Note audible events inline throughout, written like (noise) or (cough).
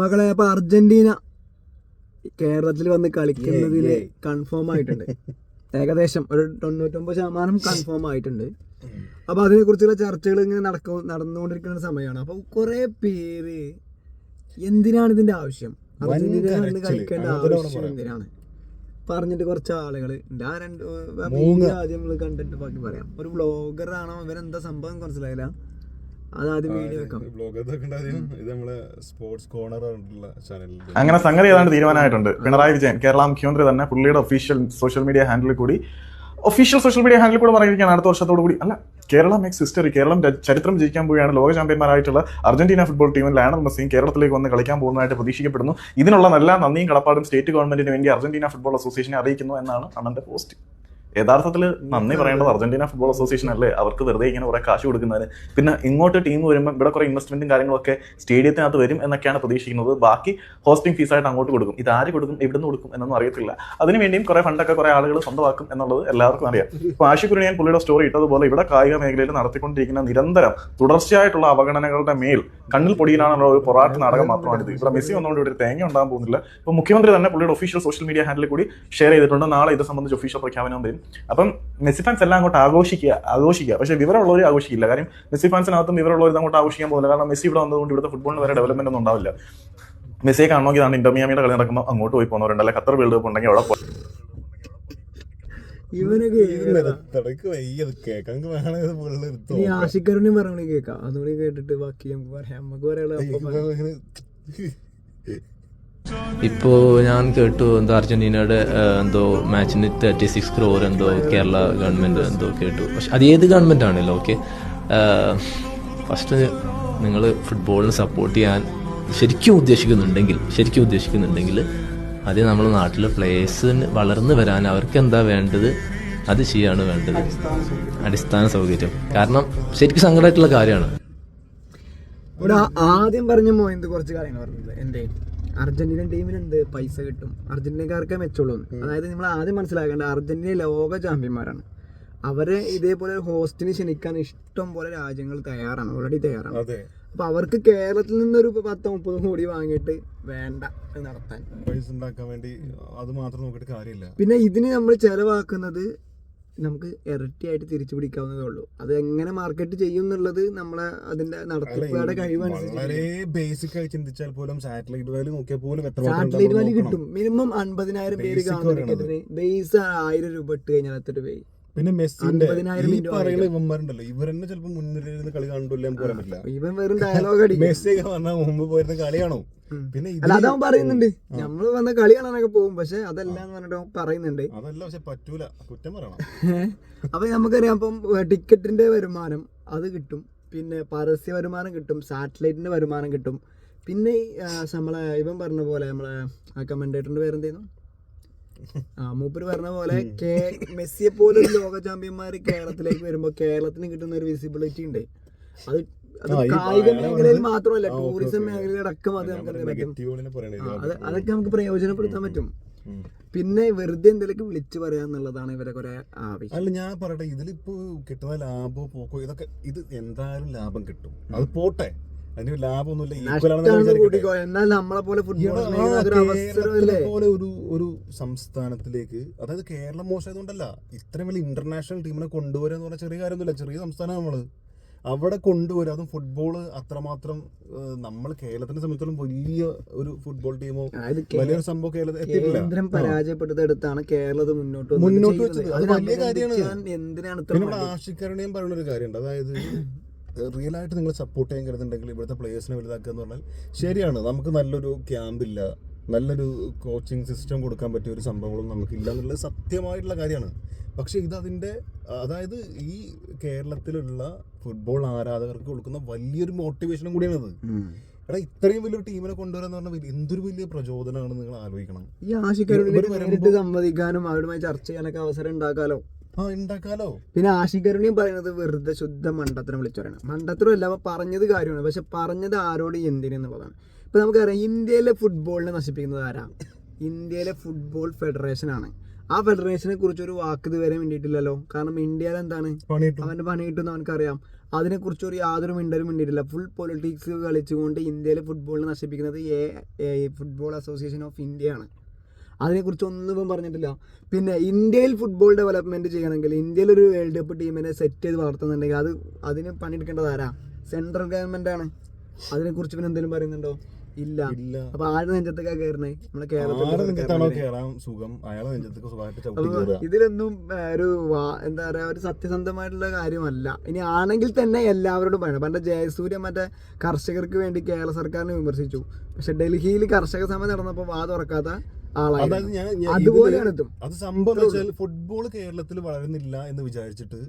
മകളെ അപ്പൊ അർജന്റീന കേരളത്തിൽ വന്ന് കളിക്കുന്നതിന് കൺഫേം ആയിട്ടുണ്ട്. ഏകദേശം ഒരു തൊണ്ണൂറ്റൊമ്പത് ശതമാനം (laughs) കൺഫേം ആയിട്ടുണ്ട്. അപ്പൊ അതിനെ കുറിച്ചുള്ള ചർച്ചകൾ ഇങ്ങനെ നടക്ക നടന്നുകൊണ്ടിരിക്കുന്ന സമയമാണ്. അപ്പൊ കുറെ പേര് എന്തിനാണ് ഇതിന്റെ ആവശ്യം? അർജന്റീന കളിക്കേണ്ട ആവശ്യം എന്തിനാണ്? പറഞ്ഞിട്ട് കുറച്ച് ആളുകൾ ആ രണ്ട് മൂന്ന് ആദ്യം നമ്മൾ കണ്ടിട്ട് ബാക്കി പറയാം. ഒരു ബ്ലോഗർ ആണോ? ഇവരെന്താ സംഭവം മനസ്സിലായില്ല. വീഡിയോ വെക്കാം. ഇത് നമ്മളെ സ്പോർട്സ് കോർണർ പറഞ്ഞിട്ടുള്ള ചാനലിൽ അങ്ങനെ സംഗതി ഏതാണ്ട് തീരുമാനമായിട്ടുണ്ട്. പിണറായി വിജയൻ കേരള മുഖ്യമന്ത്രി തന്നെ പുള്ളിയുടെ ഒഫീഷ്യൽ സോഷ്യൽ മീഡിയ ഹാൻഡിൽ കൂടി ഒഫീഷ്യൽ സോഷ്യൽ മീഡിയ ഹാൻഡിൽ കൂടെ പറഞ്ഞിരിക്കുകയാണ് അടുത്ത വർഷത്തോടു കൂടി. അല്ല കേരള മേക്സ് ഹിസ്റ്ററി കേരളം ചരിത്രം ജയിക്കാൻ പോവുകയാണ് ലോക ചാമ്പ്യന്മാരായിട്ടുള്ള അർജന്റീന ഫുട്ബോൾ ടീമിൽ ലയണൽ മെസ്സിയും കേരളത്തിലേക്ക് വന്ന് കളിക്കാൻ പോകുന്നതായിട്ട് പ്രതീക്ഷിക്കപ്പെടുന്നു. ഇതിനുള്ള നല്ല നന്ദിയും കടപ്പാടും സ്റ്റേറ്റ് ഗവൺമെന്റിന് വേണ്ടി അർജന്റീന ഫുട്ബോൾ അസോസിയേഷനെ അറിയിക്കുന്നു എന്നാണ് അണ്ണന്റെ പോസ്റ്റ് യഥാർത്ഥത്തിൽ നന്ദി പറയേണ്ടത് അർജന്റീന ഫുട്ബോൾ അസോസിയേഷൻ അല്ലേ? അവർക്ക് വെറുതെ ഇങ്ങനെ കുറെ കാശ് കൊടുക്കുന്നതിന്. പിന്നെ ഇങ്ങോട്ട് ടീം വരുമ്പോൾ ഇവിടെ കുറെ ഇൻവെസ്റ്റ്മെന്റും കാര്യങ്ങളൊക്കെ സ്റ്റേഡിയത്തിനകത്ത് വരും എന്നൊക്കെയാണ് പ്രതീക്ഷിക്കുന്നത്. ബാക്കി ഹോസ്റ്റിംഗ് ഫീസായിട്ട് അങ്ങോട്ട് കൊടുക്കും. ഇത് ആര് കൊടുക്കും ഇവിടുന്ന് കൊടുക്കും എന്നൊന്നും അറിയത്തില്ല. അതിനുവേണ്ടിയും കുറെ ഫണ്ടൊക്കെ കുറെ ആളുകൾ സ്വന്തമാക്കും എന്നുള്ളത് എല്ലാവർക്കും അറിയാം. ഇപ്പൊ ഞാൻ പുള്ളിയുടെ സ്റ്റോറി ഇട്ടതുപോലെ ഇവിടെ കായിക മേഖലയിൽ നടത്തിക്കൊണ്ടിരിക്കുന്ന നിരന്തരം തുടർച്ചയായിട്ടുള്ള അവഗണനകളുടെ മേൽ കണ്ണിൽ പൊടിയിലാണുള്ള ഒരു പൊറാട്ട് നാടകം മാത്രമാണിത് ഇവിടെ മെസ്സി വന്നുകൊണ്ട് ഇവിടെ തേങ്ങ ഉണ്ടാകാൻ പോകുന്നില്ല. ഇപ്പൊ മുഖ്യമന്ത്രി തന്നെ പുള്ളിയുടെ ഒഫീഷ്യൽ സോഷ്യൽ മീഡിയ ഹാൻഡിൽ കൂടി ഷെയർ ചെയ്തിട്ടുണ്ട്. നാളെ ഇത് സംബന്ധിച്ച് ഒഫീഷ്യൽ പ്രഖ്യാപനം വരും. അപ്പം മെസ്സി ഫാൻസ് എല്ലാം അങ്ങോട്ട് ആഘോഷിക്കുക ആഘോഷിക്കുക. പക്ഷേ വിവരമുള്ളവർ ആഘോഷിക്കില്ല. കാര്യം മെസ്സി ഫാൻസിനകത്തും വിവരമുള്ളവർ അങ്ങോട്ട് ആഘോഷിക്കാൻ പോകുന്നില്ല. കാരണം മെസ്സി ഇവിടെ വന്നതുകൊണ്ട് ഇവിടുത്തെ ഫുട്ബോളിന് വരെ ഡെവലപ്മെന്റ് ഒന്നും ഉണ്ടാവില്ല. മെസ്സിയെ കാണണമെങ്കിൽ ആണ് ഇന്റർമിയാമിയുടെ കളി നടക്കുമ്പോൾ അങ്ങോട്ട് പോയി പോകുന്നവരുണ്ട്. അല്ലെ ഖത്തർ വേൾഡ് കപ്പ് ഉണ്ടെങ്കിൽ അവിടെ പറഞ്ഞു കേൾക്കാം. അതുകൂടി കേട്ടിട്ട് ബാക്കി നമുക്ക് പറയാം. നമുക്ക് പറയാനുള്ള ഇപ്പോൾ ഞാൻ കേട്ടു എന്തോ അർജന്റീനയുടെ എന്തോ മാച്ചിന് തേർട്ടി സിക്സ് ക്രോർ എന്തോ കേരള ഗവൺമെന്റ് എന്തോ കേട്ടു. പക്ഷെ അത് ഏത് ഗവൺമെന്റ് ആണല്ലോ ഓക്കെ? ഫസ്റ്റ് നിങ്ങൾ ഫുട്ബോളിന് സപ്പോർട്ട് ചെയ്യാൻ ശരിക്കും ഉദ്ദേശിക്കുന്നുണ്ടെങ്കിൽ ശരിക്കും ഉദ്ദേശിക്കുന്നുണ്ടെങ്കിൽ അത് നമ്മുടെ നാട്ടിലെ പ്ലേയേഴ്സിന് വളർന്നു വരാൻ അവർക്ക് എന്താ വേണ്ടത്? അത് ചെയ്യാണ് വേണ്ടത്. അടിസ്ഥാന സൗകര്യം. കാരണം ശരിക്കും സങ്കടമായിട്ടുള്ള കാര്യമാണ്. ഇവിടെ ആദ്യം പറഞ്ഞ പോയിന്റ് കുറച്ച് കാര്യങ്ങൾ പറഞ്ഞില്ല? എന്റെ അർജന്റീന ടീമിനുണ്ട് പൈസ കിട്ടും. അർജന്റീനക്കാർക്കേ മെച്ചുള്ളൂ അതായത് നമ്മൾ ആദ്യം മനസ്സിലാക്കേണ്ട അർജന്റീന ലോക ചാമ്പ്യന്മാരാണ്. അവരെ ഇതേപോലെ ഹോസ്റ്റിന് ക്ഷണിക്കാൻ ഇഷ്ടം പോലെ രാജ്യങ്ങൾ തയ്യാറാണ്. ഓൾറെഡി തയ്യാറാണ്. അപ്പൊ അവർക്ക് കേരളത്തിൽ നിന്നൊരു പത്ത് മുപ്പത് കോടി വാങ്ങിയിട്ട് വേണ്ട നടത്താൻ. പൈസ ഉണ്ടാക്കാൻ വേണ്ടി അത് മാത്രം നോക്കിയിട്ട് കാര്യമില്ല. പിന്നെ ഇതിന് നമ്മൾ ചെലവാക്കുന്നത് നമുക്ക് ഇരട്ടിയായിട്ട് തിരിച്ചു പിടിക്കാവുന്നതേ ഉള്ളൂ. അത് എങ്ങനെ മാർക്കറ്റ് ചെയ്യും എന്നുള്ളത് നമ്മളെ അതിന്റെ നടത്തിപ്പുകളുടെ കഴിവനുസരിച്ച് വളരെ ബേസിക് ആയി ചിന്തിച്ചാൽ പോലും സാറ്റലൈറ്റ് വാല്യൂ നോക്കിയാൽ പോലും സാറ്റലൈറ്റ് വാല്യൂ കിട്ടും. മിനിമം അൻപതിനായിരം പേര് കാണുന്ന ബേസ് ആയിരം രൂപ ഇട്ട് കഴിഞ്ഞാൽ എത്ര രൂപ പിന്നെ മെസ്സിന്റെ ഈ പറയുന്ന ഇവന്മാരുണ്ടല്ലോ ഇവരെന്നെ ചിലപ്പോ മുൻനിരയിൽ കളി കണ്ടില്ല നമുക്ക് പറയാൻ പറ്റില്ല. ഇവൻ വെറും ഡയലോഗ് അടി മെസ്സി ഒക്കെ വന്നാൽ മുമ്പ് പോയിരുന്ന കളിയാണോ. പിന്നെ അതവൻ പറയുന്നുണ്ട്. നമ്മൾ വന്ന കളി കാണാനൊക്കെ പോകും പക്ഷെ അതെല്ലാം എന്ന് പറഞ്ഞിട്ട് പറയുന്നുണ്ട്. അതല്ല പക്ഷെ പറ്റൂല. കുറ്റം പറയണം. അപ്പൊ നമുക്കറിയാം അപ്പം ടിക്കറ്റിന്റെ വരുമാനം അത് കിട്ടും. പിന്നെ പരസ്യ വരുമാനം കിട്ടും സാറ്റലൈറ്റിന്റെ വരുമാനം കിട്ടും. പിന്നെ നമ്മളെ ഇവൻ പറഞ്ഞ പോലെ നമ്മളെ ആ കമന്റേറ്ററിന്റെ പേരെന്തേന്നു ആ (laughs) മൂപ്പര് പറഞ്ഞ പോലെ മെസ്സിയെ പോലെ ഒരു ലോക ചാമ്പ്യന്മാര് കേരളത്തിലേക്ക് വരുമ്പോ കേരളത്തിന് കിട്ടുന്ന ഒരു വിസിബിലിറ്റി ഉണ്ട്. അത് അത് കായിക മേഖലയിൽ മാത്രമല്ല ടൂറിസം മേഖലയിൽ മേഖലയിലടക്കം അത് നമുക്ക് അതൊക്കെ നമുക്ക് പ്രയോജനപ്പെടുത്താൻ പറ്റും. പിന്നെ വെറുതെ എന്തെങ്കിലും വിളിച്ചു പറയാന്നുള്ളതാണ് ഇവരെ കുറെ ആവശ്യം. അല്ല ഞാൻ പറയട്ടെ ഇതിലിപ്പോ കിട്ടുന്ന ലാഭമോ പോക്കോ ഇതൊക്കെ ഇത് എന്തായാലും ലാഭം കിട്ടും. അത് പോട്ടെ. അതിന് ലാഭമൊന്നുമില്ല. എന്നാൽ നമ്മളെ പോലെ പോലെ ഒരു ഒരു സംസ്ഥാനത്തിലേക്ക് അതായത് കേരളം മോശമായതുകൊണ്ടല്ല ഇത്രയും വലിയ ഇന്റർനാഷണൽ ടീമിനെ കൊണ്ടുവരിക എന്ന് പറഞ്ഞാൽ ചെറിയ കാര്യമൊന്നുമില്ല. ചെറിയ സംസ്ഥാനം നമ്മൾ. അവിടെ കൊണ്ടുവരിക. അതും ഫുട്ബോൾ അത്രമാത്രം നമ്മൾ കേരളത്തിനെ സംബന്ധിച്ചിടത്തോളം വലിയ ഒരു ഫുട്ബോൾ ടീമോ വലിയ വലിയൊരു സംഭവം കേരളത്തിൽ പരാജയപ്പെട്ടതെടുത്താണ് കേരളത്തിൽ മുന്നോട്ട് മുന്നോട്ട് വെച്ചത്. അത് വലിയ കാര്യമാണ്. എന്തിനാണ് ഇത്ര മടി? പറയുന്ന ഒരു കാര്യമുണ്ട്. അതായത് റിയൽ ആയിട്ട് നിങ്ങൾ സപ്പോർട്ട് ചെയ്യാൻ കരുതുന്നുണ്ടെങ്കിൽ ഇവിടുത്തെ പ്ലേയേഴ്സിനെ വലുതാക്കുക എന്ന് പറഞ്ഞാൽ ശരിയാണ്. നമുക്ക് നല്ലൊരു ക്യാമ്പില്ല നല്ലൊരു കോച്ചിങ് സിസ്റ്റം കൊടുക്കാൻ പറ്റിയ ഒരു സംഭവങ്ങളും നമുക്കില്ല എന്നുള്ളത് സത്യമായിട്ടുള്ള കാര്യമാണ്. പക്ഷേ ഇത് അതിന്റെ അതായത് ഈ കേരളത്തിലുള്ള ഫുട്ബോൾ ആരാധകർക്ക് കൊടുക്കുന്ന വലിയൊരു മോട്ടിവേഷനും കൂടിയാണിത് എടാ ഇത്രയും വലിയൊരു ടീമിനെ കൊണ്ടുവരാന്ന് പറഞ്ഞാൽ എന്തൊരു വലിയ പ്രചോദനമാണ് നിങ്ങൾ ആലോചിക്കണം. ഈ ആശിക്കാരോട് സംവദിക്കാനും അവരുമായി ചർച്ച ചെയ്യാനൊക്കെ അവസരം ഉണ്ടാക്കാലോ? പിന്നെ ആശികരുണിയും പറയുന്നത് വെറുതെ ശുദ്ധ മണ്ടത്തിനെ വിളിച്ചു പറയണം മണ്ടത്തരം അല്ല പറഞ്ഞത് കാര്യമാണ്. പക്ഷെ പറഞ്ഞത് ആരോട് എന്തിനെന്നുള്ളതാണ്. ഇപ്പൊ നമുക്കറിയാം ഇന്ത്യയിലെ ഫുട്ബോളിനെ നശിപ്പിക്കുന്നത് ആരാ? ഇന്ത്യയിലെ ഫുട്ബോൾ ഫെഡറേഷൻ ആണ്. ആ ഫെഡറേഷനെ കുറിച്ച് ഒരു വാക്ക് ഇതുവരെ വേണ്ടിയിട്ടില്ലല്ലോ കാരണം ഇന്ത്യയിൽ എന്താണ്? അവന്റെ പണി കിട്ടുന്ന അവനക്കറിയാം. അതിനെക്കുറിച്ച് ഒരു യാതൊരു മിണ്ടലും മിണ്ടിയിട്ടില്ല. ഫുൾ പൊളിറ്റിക്സ് കളിച്ചുകൊണ്ട് ഇന്ത്യയിലെ ഫുട്ബോളിനെ നശിപ്പിക്കുന്നത് a football association of India ആണ്. അതിനെക്കുറിച്ച് ഒന്നും ഇപ്പം പറഞ്ഞിട്ടില്ല. പിന്നെ ഇന്ത്യയിൽ ഫുട്ബോൾ ഡെവലപ്മെന്റ് ചെയ്യണമെങ്കിൽ ഇന്ത്യയിൽ ഒരു വേൾഡ് കപ്പ് ടീമിനെ സെറ്റ് ചെയ്ത് വളർത്തുന്നുണ്ടെങ്കിൽ അത് അതിന് പണിയെടുക്കേണ്ടത് ആരാ? സെൻട്രൽ ഗവൺമെന്റ് ആണ്. അതിനെക്കുറിച്ച് പിന്നെ എന്തെങ്കിലും പറയുന്നുണ്ടോ? ഇല്ല. അപ്പൊ ആരുടെ നെഞ്ചത്തേക്കാണ് കയറണേ നമ്മളെ കേരളത്തിൽ ഇതിലൊന്നും ഒരു എന്താ പറയാ ഒരു സത്യസന്ധമായിട്ടുള്ള കാര്യമല്ല. ഇനി ആണെങ്കിൽ തന്നെ എല്ലാവരോടും പറയണം. പണ്ട് ജയസൂര്യ മറ്റേ കർഷകർക്ക് വേണ്ടി കേരള സർക്കാരിനെ വിമർശിച്ചു. പക്ഷെ ഡൽഹിയിൽ കർഷക സമരം നടന്നപ്പോൾ വാ തുറക്കാത്ത അതായത് ഞാൻ ഞാൻ അതുപോലെയാണ് അത് സംഭവം എന്ന് വെച്ചാൽ ഫുട്ബോൾ കേരളത്തിൽ വളരുന്നില്ല എന്ന് വിചാരിച്ചിട്ട്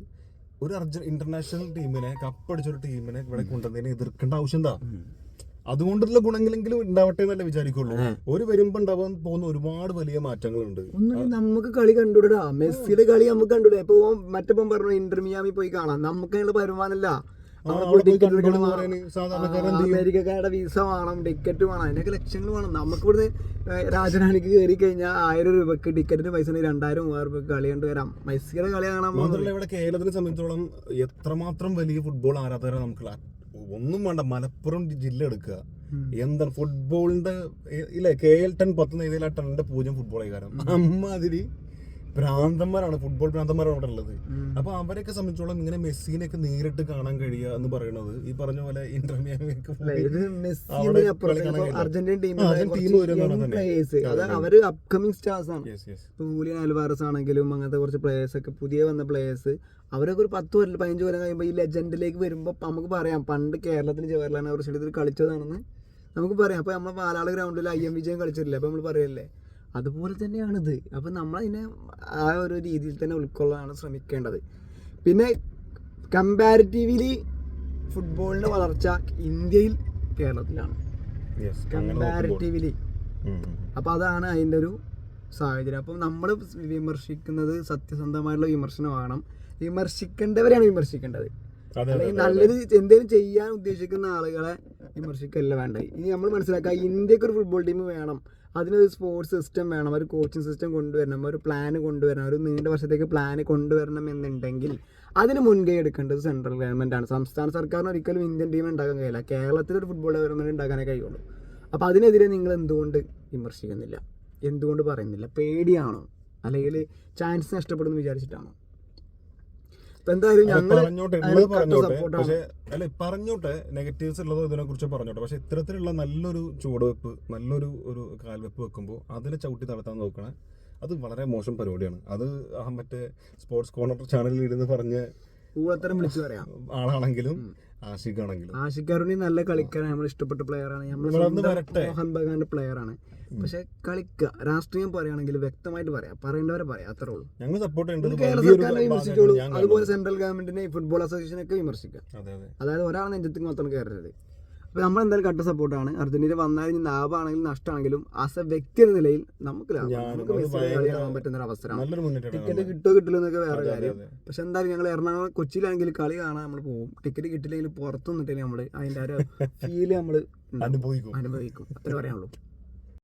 ഒരു അർജൻ ഇന്റർനാഷണൽ ടീമിനെ കപ്പടിച്ചൊരു ടീമിനെ ഇവിടെ കൊണ്ടുവന്നതിനെ എതിർക്കേണ്ട ആവശ്യം എന്താ? അതുകൊണ്ടുള്ള ഗുണങ്ങളെങ്കിലും ഉണ്ടാവട്ടെ എന്നല്ലേ വിചാരിക്കുള്ളൂ. ഒരു വരുമ്പോ ഉണ്ടാവാൻ പോകുന്ന ഒരുപാട് വലിയ മാറ്റങ്ങളുണ്ട്. നമുക്ക് കളി കണ്ടുവിടാ മെസ്സിയുടെ കളി നമുക്ക് കണ്ടുവിടാ ഇപ്പൊ മറ്റപ്പം പറഞ്ഞു ഇന്റർമിയാമി പോയി കാണാം. നമുക്ക് അതിനുള്ള വരുമാനമല്ല. അമേരിക്കക്കാരുടെ വിസ വേണം ടിക്കറ്റ് വേണം അതിനൊക്കെ ലക്ഷങ്ങൾ വേണം. നമുക്ക് ഇവിടുന്ന് രാജധാനിക്ക് കയറി കഴിഞ്ഞാൽ ആയിരം രൂപക്ക് ടിക്കറ്റിന് പൈസ രണ്ടായിരം മൂവായിരം രൂപക്ക് കളി കണ്ടു വരാം. മെസ്സിയുടെ കളി കാണാൻ മാത്രമല്ല ഇവിടെ കേരളത്തിനെ സംബന്ധിച്ചോളം എത്രമാത്രം വലിയ ഫുട്ബോൾ ആരാധകരാണ് നമുക്ക് ഒന്നും വേണ്ട മലപ്പുറം ജില്ല എടുക്കുക. എന്താണ് ഫുട്ബോളിന്റെ ഇല്ലേ കെ എൽ ടെൻ പത്ത് നെയ്തയിൽ ആ ടെന്നിന്റെ പൂജ്യം ഫുട്ബോൾ കാരണം. അമ്മാതിരി ഭ്രാന്തന്മാരാണ് ഫുട്ബോൾ ഭ്രാന്തന്മാരാണ് അവിടെ ഉള്ളത്. അപ്പൊ അവരെയൊക്കെ സംബന്ധിച്ചോളം ഇങ്ങനെ മെസ്സിനെയൊക്കെ നേരിട്ട് കാണാൻ കഴിയുക എന്ന് പറയുന്നത് ഈ പറഞ്ഞ പോലെ അവർ അപ്കമിങ് സ്റ്റാർസ് ആണ്. ഹൂലിയൻ അൽവാറസ് ആണെങ്കിലും അങ്ങനത്തെ കുറച്ച് പ്ലേയേഴ്സ് ഒക്കെ പുതിയ വന്ന പ്ലേയേഴ്സ് അവരൊക്കെ ഒരു പത്ത് കൊല്ലം പതിനഞ്ച് കൊല്ലം കഴിയുമ്പോൾ ഈ ലെജൻഡിലേക്ക് വരുമ്പോൾ നമുക്ക് പറയാം പണ്ട് കേരളത്തിന് ജവഹർലാൽ നെഹ്റു സ്റ്റേഡിയത്തിൽ കളിച്ചതാണെന്ന് നമുക്ക് പറയാം. അപ്പൊ നമ്മളെ പാലാട് ഗ്രൗണ്ടിൽ ഐ എം വിജയം കളിച്ചിട്ടില്ല? അപ്പൊ നമ്മൾ പറയല്ലേ? അതുപോലെ തന്നെയാണിത്. അപ്പം നമ്മളതിനെ ആ ഒരു രീതിയിൽ തന്നെ ഉൾക്കൊള്ളാനാണ് ശ്രമിക്കേണ്ടത്. പിന്നെ കമ്പാരിറ്റീവ്ലി ഫുട്ബോളിന്റെ വളർച്ച ഇന്ത്യയിൽ കേരളത്തിലാണ്. കമ്പാരിറ്റീവ്ലി അപ്പോൾ അതാണ് അതിന്റെ ഒരു സാഹചര്യം. അപ്പം നമ്മൾ വിമർശിക്കുന്നത് സത്യസന്ധമായിട്ടുള്ള വിമർശനമാണ് വിമർശിക്കേണ്ടവരെയാണ് വിമർശിക്കേണ്ടത്. അല്ലെങ്കിൽ നല്ലത് എന്തെങ്കിലും ചെയ്യാൻ ഉദ്ദേശിക്കുന്ന ആളുകളെ വിമർശിക്കല്ല വേണ്ട ഇനി നമ്മൾ മനസ്സിലാക്കുക ഇന്ത്യയ്ക്ക് ഒരു ഫുട്ബോൾ ടീം വേണം. അതിനൊരു സ്പോർട്സ് സിസ്റ്റം വേണം ഒരു കോച്ചിങ് സിസ്റ്റം കൊണ്ടുവരണം ഒരു പ്ലാൻ കൊണ്ടുവരണം ഒരു നീണ്ട വർഷത്തേക്ക് പ്ലാൻ കൊണ്ടുവരണം എന്നുണ്ടെങ്കിൽ അതിന് മുൻകൈ എടുക്കേണ്ടത് സെൻട്രൽ ഗവൺമെന്റ് ആണ്. സംസ്ഥാന സർക്കാരിന് ഒരിക്കലും ഇന്ത്യൻ ടീം ഉണ്ടാക്കാൻ കഴിയില്ല. കേരളത്തിൽ ഒരു ഫുട്ബോൾ ഡെവലപ്മെന്റ് ഉണ്ടാക്കാനേ കഴിയുള്ളൂ. അപ്പോൾ അതിനെതിരെ നിങ്ങൾ എന്തുകൊണ്ട് വിമർശിക്കുന്നില്ല? എന്തുകൊണ്ട് പറയുന്നില്ല? പേടിയാണോ? അല്ലെങ്കിൽ ചാൻസ് നഷ്ടപ്പെടുന്നു വിചാരിച്ചിട്ടാണോ? എന്തായാലും ഞങ്ങൾ പറഞ്ഞോട്ടെ നെഗറ്റീവ്സ് ഉള്ളതോ ഇതിനെ കുറിച്ച് പറഞ്ഞോട്ടെ പക്ഷെ ഇത്തരത്തിലുള്ള നല്ലൊരു ചുവടുവെപ്പ് നല്ലൊരു ഒരു കാൽവെപ്പ് വെക്കുമ്പോൾ അതിനെ ചവിട്ടി നടത്താൻ നോക്കണേ അത് വളരെ മോശം പരിപാടിയാണ്. അത് ആ മറ്റേ സ്പോർട്സ് കോർണർ ചാനലിൽ ഇരുന്ന് പറഞ്ഞ ഊളത്തരം വിളിച്ചു പറയാം. ആളാണെങ്കിലും ആഷിഖാണെങ്കിലും അരുണി നല്ല കളിക്കാരാണ് നമ്മൾ ഇഷ്ടപ്പെട്ട പ്ലെയർ ആണ്. നമ്മൾ. മോഹൻ ബഗാന്റെ പ്ലെയർ ആണ്. പക്ഷെ കളിക്കുക രാഷ്ട്രീയം പറയുകയാണെങ്കിൽ വ്യക്തമായിട്ട് പറയാം. പറയേണ്ടവരെ പറയാം. അത്രേ ഉള്ളൂ. ഞങ്ങൾ സപ്പോർട്ട് കേരള സർക്കാരിനെ വിമർശിച്ചോളൂ അതുപോലെ സെൻട്രൽ ഗവൺമെന്റിനെ ഫുട്ബോൾ അസോസിയേഷനൊക്കെ വിമർശിക്കുക. അതെ അതെ. അതായത് ഒരാൾ നെഞ്ചത്തേക്ക് മാത്രം കയറരുത്. അപ്പോൾ നമ്മൾ എന്തായാലും കട്ട സപ്പോർട്ടാണ്. അർജന്റീന വന്നാലും ഇനി ലാഭമാണെങ്കിലും നഷ്ടമാണെങ്കിലും ആസ് എ വ്യക്തി എന്ന നിലയിൽ നമുക്ക് നമുക്ക് കളി കാണാൻ പറ്റുന്ന ഒരു അവസരമാണ്. ടിക്കറ്റ് കിട്ടുമോ കിട്ടില്ല എന്നൊക്കെ വേറെ കാര്യം. പക്ഷെ എന്തായാലും ഞങ്ങൾ എറണാകുളം കൊച്ചിയിലാണെങ്കിൽ കളി കാണാൻ നമ്മൾ പോകും ടിക്കറ്റ് കിട്ടില്ലെങ്കിൽ പുറത്തു നിന്നിട്ടില്ലെങ്കിൽ നമ്മൾ അതിന്റെ ആ ഒരു ഫീൽ നമ്മൾ (laughs) അനുഭവിക്കും. അനുഭവിക്കും. അത്രേ പറയാനുള്ളൂ.